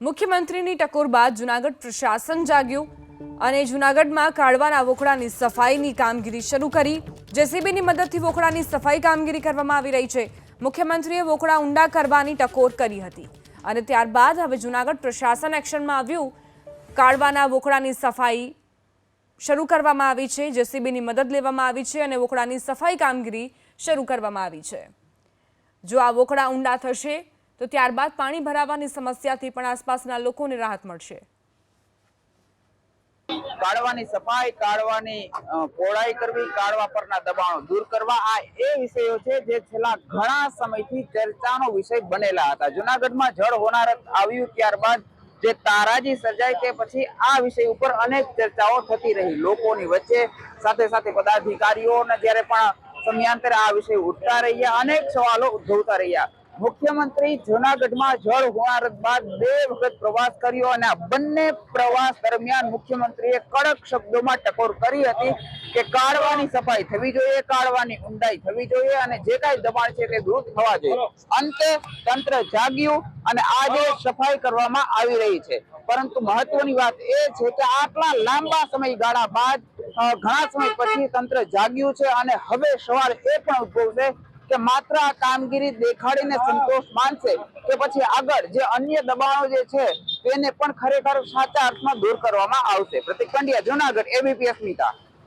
મુખ્યમંત્રીની ટકોર બાદ જુનાગઢ પ્રશાસન જાગ્યું અને જુનાગઢમાં કાઢવાના વોખડાની સફાઈની કામગીરી શરૂ કરી. જેસીબીની મદદથી વોખડાની સફાઈ કામગીરી કરવામાં આવી રહી છે. મુખ્યમંત્રીએ વોખડા ઊંડા કરવાની ટકોર કરી હતી. અને ત્યારબાદ હવે જુનાગઢ પ્રશાસન એક્શનમાં આવ્યું. કાઢવાના વોખડાની સફાઈ શરૂ કરવામાં આવી છે. જેસીબીની મદદ લેવામાં આવી છે અને વોખડાની સફાઈ કામગીરી શરૂ કરવામાં આવી છે. જો આ વોખડા ઊંડા થશે તો ત્યારબાદ પાણી ભરાવાની સમસ્યાથી પણ આસપાસના લોકોને રાહત મળશે. કાઢવાની સફાઈ, કાઢવાની પહોળાઈ કરવી, કાઢવા પરના દબાણો દૂર કરવા, આ એ વિષયો છે જે છેલ્લા ઘણા સમયથી ચર્ચાનો વિષય બનેલા હતા. જુનાગઢમાં જળ હોનાર આવ્યું ત્યારબાદ જે તારાજી સર્જાય તે પછી આ વિષય ઉપર અનેક ચર્ચાઓ થતી રહી. લોકોની વચ્ચે સાથે સાથે પદાધિકારીઓને જ્યારે પણ સમયાંતરે આ વિષય ઉઠતા રહ્યા, અનેક સવાલો ઉદ્ભવતા રહ્યા. મુખ્યમંત્રી જુનાગઢમાં જળ હોનારત બાદ બે વખત પ્રવાસ કર્યો અને બંને પ્રવાસ દરમિયાન મુખ્યમંત્રીએ કડક શબ્દોમાં ટકોર કરી હતી કે કાળવાની સફાઈ થવી જોઈએ, કાળવાની ઊંડાઈ થવી જોઈએ અને જે કાંઈ દબાણ છે તે દૂર થવા જોઈએ. અંતે તંત્ર જાગ્યું અને આજે સફાઈ કરવામાં આવી રહી છે. પરંતુ મહત્વની વાત એ છે કે આટલા લાંબા સમયગાળા બાદ ઘણા સમય પછી તંત્ર જાગ્યું છે અને હવે સવાલ એ પણ ઉદ્ભવશે કે માત્ર આ કામગીરી દેખાડીને સંતોષ માનશે કે પછી આગળ જે અન્ય દબાણો જે છે તેને પણ ખરેખર સાચા અર્થમાં દૂર કરવામાં આવશે. પ્રતિક પંડ્યા, જુનાગઢ એબીપી અસ્મિતા